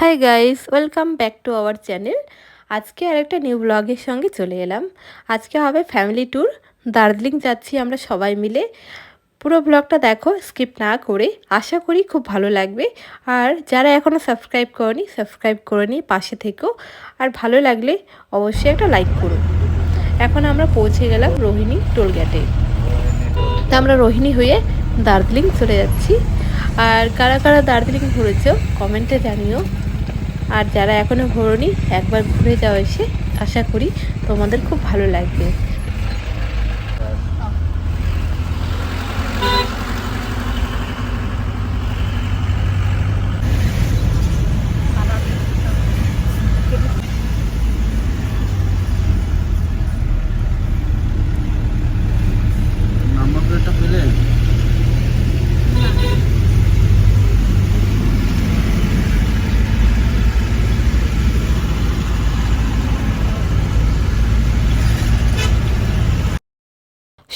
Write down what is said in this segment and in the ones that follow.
Hi guys welcome back to our channel আজকে আরেকটা new ব্লগের সঙ্গে চলে এলাম। আজকে হবে ফ্যামিলি ট্যুর দার্জিলিং যাচ্ছি আমরা সবাই মিলে। পুরো ব্লগটা দেখো স্কিপ না করে। আশা করি খুব ভালো লাগবে। আর যারা এখনও সাবস্ক্রাইব করনি সাবস্ক্রাইব করে নিই পাশে থেকেও আর ভালো লাগলে অবশ্যই একটা লাইক করুন এখন আমরা পৌঁছে গেলাম রোহিণী টোলগেটে তা আমরা রোহিণী হয়ে দার্জিলিং চলে যাচ্ছি। আর কারা কারা দার্জিলিং ঘুরেছো কমেন্টে জানিও। আর যারা এখনও ঘোরনি একবার ঘুরে যাওয়া এসে। আশা করি তোমাদের খুব ভালো লাগবে।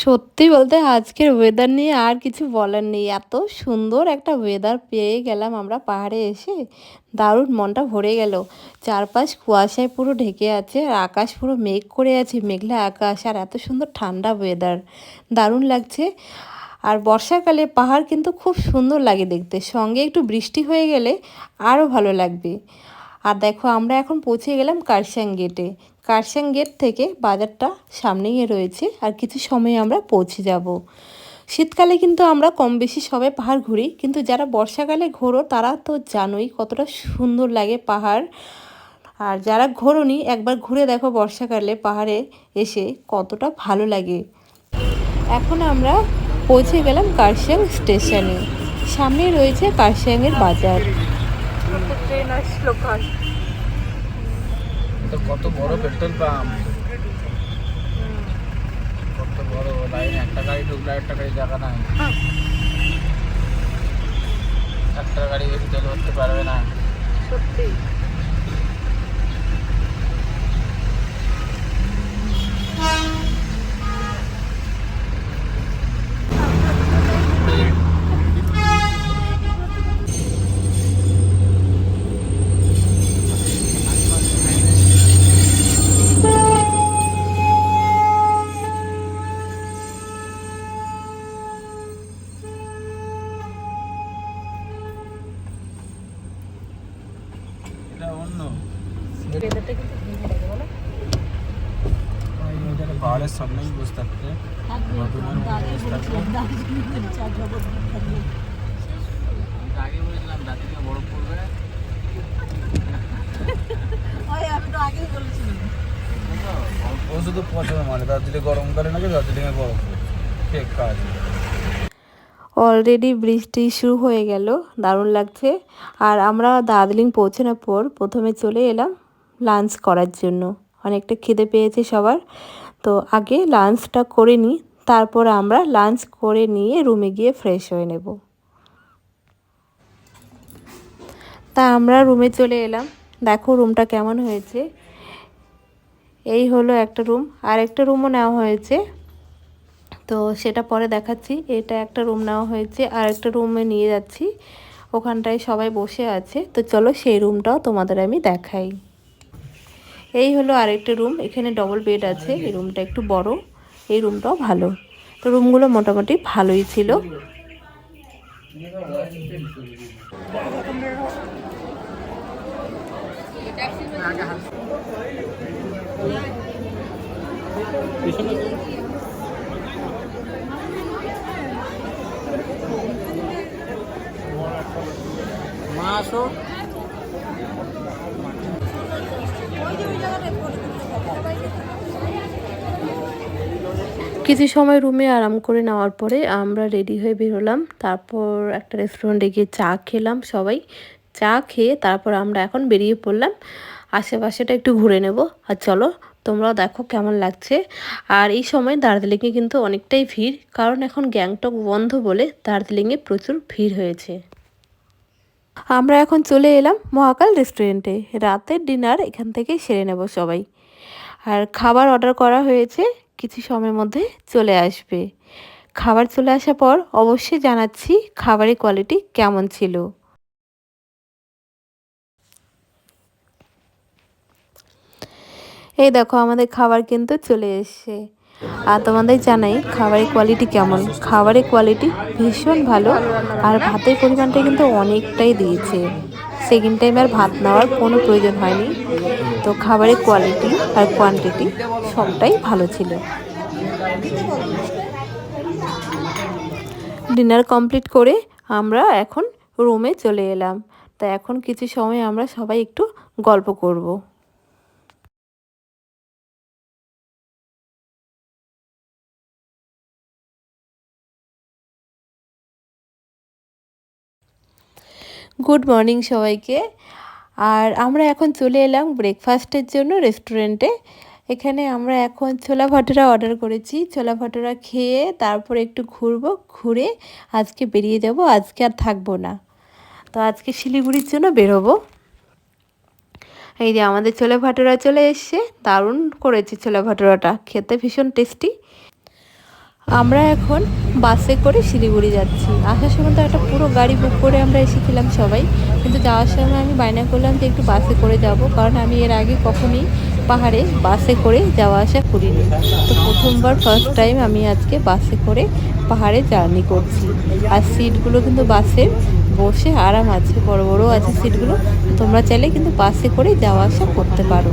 সত্যি বলতে আজকের ওয়েদার নিয়ে আর কিছু বলার নেই। এত সুন্দর একটা ওয়েদার পেয়ে গেলাম আমরা পাহাড়ে এসে। দারুণ মনটা ভরে গেল। চারপাশ কুয়াশায় পুরো ঢেকে আছে আর আকাশ পুরো মেঘ করে আছে, মেঘলা আকাশ আর এত সুন্দর ঠান্ডা ওয়েদার দারুণ লাগছে। আর বর্ষাকালে পাহাড় কিন্তু খুব সুন্দর লাগে দেখতে। সঙ্গে একটু বৃষ্টি হয়ে গেলে আরও ভালো লাগবে। আর দেখো, আমরা এখন পৌঁছে গেলাম কারসাং গেটে কারসাং গেট থেকে বাজারটা সামনেই রয়েছে আর কিছু সময় আমরা পৌঁছে যাব। শীতকালে কিন্তু আমরা কম বেশি সবে পাহাড় ঘুরি, কিন্তু যারা বর্ষাকালে ঘোরো, তারা তো জানোই কতটা সুন্দর লাগে পাহাড়। আর যারা ঘোরোনি, একবার ঘুরে দেখো বর্ষাকালে পাহাড়ে এসে কতটা ভালো লাগে। এখন আমরা পৌঁছে গেলাম কারসাং স্টেশনে সামনে রয়েছে কারসাংয়ের বাজার। ট্রেন আসলো কার তো কত বড় পেট্রোল পাম্প? কত বড় লাইন একটা গাড়ি ঢুকলে একটা গাড়ি জায়গা নাই। একটা গাড়ি বেশি তেল করতে পারবে না। সত্যি? ওয়েদারটা কিন্তু ভিন্ন লাগে বলো। পাহাড়ের সামনেই বসে থাকতে বর্ধমানে বসে থাকতে। আগে বলেছিলাম দার্জিলিংয়ে বরফ পড়বে ও শুধু পছন্দ মানে দার্জিলিং গরমকালে নাকি দার্জিলিংয়ে বরফ ঠিক কাজ। অলরেডি বৃষ্টি শুরু হয়ে গেল দারুণ লাগছে। আর আমরা দার্জিলিং পৌঁছানোর পর প্রথমে চলে এলাম লাঞ্চ করার জন্য। অনেকটা খিদে পেয়েছে সবার। তো আগে লাঞ্চটা করে নিই, তারপর আমরা লাঞ্চ করে নিয়ে রুমে গিয়ে ফ্রেশ হয়ে নেব। তা আমরা রুমে চলে এলাম। দেখো রুমটা কেমন হয়েছে। এই হলো একটা রুম আর একটা রুমও নেওয়া হয়েছে। তো সেটা পরে দেখাচ্ছি। এটা একটা রুম নেওয়া হয়েছে, আর একটা রুমে নিয়ে যাচ্ছি। ওখানটায় সবাই বসে আছে। তো চলো সেই রুমটাও তোমাদের আমি দেখাই। এই হলো আরেকটা রুম এখানে ডবল বেড আছে, এই রুমটা একটু বড়, এই রুমটাও ভালো। তো রুমগুলো মোটামুটি ভালোই ছিল। মা কিছু সময় রুমে আরাম করে নেওয়ার পরে আমরা রেডি হয়ে বেরোলাম। তারপর একটা রেস্টুরেন্টে গিয়ে চা খেলাম সবাই। চা খেয়ে তারপর আমরা এখন বেরিয়ে পড়লাম। আশেপাশেটা একটু ঘুরে নেব। আর চলো, তোমরাও দেখো কেমন লাগছে। আর এই সময় দার্জিলিংয়ে কিন্তু অনেকটাই ভিড়, কারণ এখন গ্যাংটক বন্ধ বলে দার্জিলিংয়ে প্রচুর ভিড় হয়েছে। আমরা এখন চলে এলাম মহাকাল রেস্টুরেন্টে রাতের ডিনার এখান থেকে সেরে নেব সবাই। আর খাবার অর্ডার করা হয়েছে কিছু সময়ের মধ্যে চলে আসবে। খাবার চলে আসার পর অবশ্যই জানাচ্ছি খাবারের কোয়ালিটি কেমন ছিল। এই দেখো, আমাদের খাবার কিন্তু চলে এসছে। আর তোমাদের জানাই খাবারের কোয়ালিটি কেমন? খাবারের কোয়ালিটি ভীষণ ভালো। আর ভাতের পরিমাণটা কিন্তু অনেকটাই দিয়েছে। সেকেন্ড টাইম আর ভাত নেওয়ার কোনো প্রয়োজন হয়নি। তো খাবারের কোয়ালিটি আর কোয়ান্টিটি সবটাই ভালো ছিল। ডিনার কমপ্লিট করে আমরা এখন রুমে চলে এলাম। তা এখন কিছু সময় আমরা সবাই একটু গল্প করব। গুড মর্নিং সবাইকে। আর আমরা এখন চলে এলাম ব্রেকফাস্টের জন্য রেস্টুরেন্টে। এখানে আমরা এখন ছোলা ভাটোরা অর্ডার করেছি। ছোলা ভাটোরা খেয়ে তারপর একটু ঘুরবো, ঘুরে আজকে বেরিয়ে যাব। আজকে আর থাকব না। তো আজকে শিলিগুড়ির জন্য বেরোবো। এই যে আমাদের ছোলা ভাটোরা চলে এসছে। দারুণ করেছে ছোলা ভাটোরাটা। খেতে ভীষণ টেস্টি আমরা এখন বাসে করে শিলিগুড়ি যাচ্ছি। আসার সময় তো একটা পুরো গাড়ি বুক করে আমরা এসেছিলাম সবাই। কিন্তু যাওয়ার সময় আমি বায়না করলাম যে একটু বাসে করে যাব, কারণ আমি এর আগে কখনোই পাহাড়ে বাসে করে যাওয়া আসা করিনি। তো প্রথমবার ফার্স্ট টাইম আমি আজকে বাসে করে পাহাড়ে জার্নি করছি। আর সিটগুলো কিন্তু বাসে বসে আরাম আছে, বড় বড় আছে সিটগুলো তোমরা চাইলে কিন্তু বাসে করে যাওয়া আসা করতে পারো।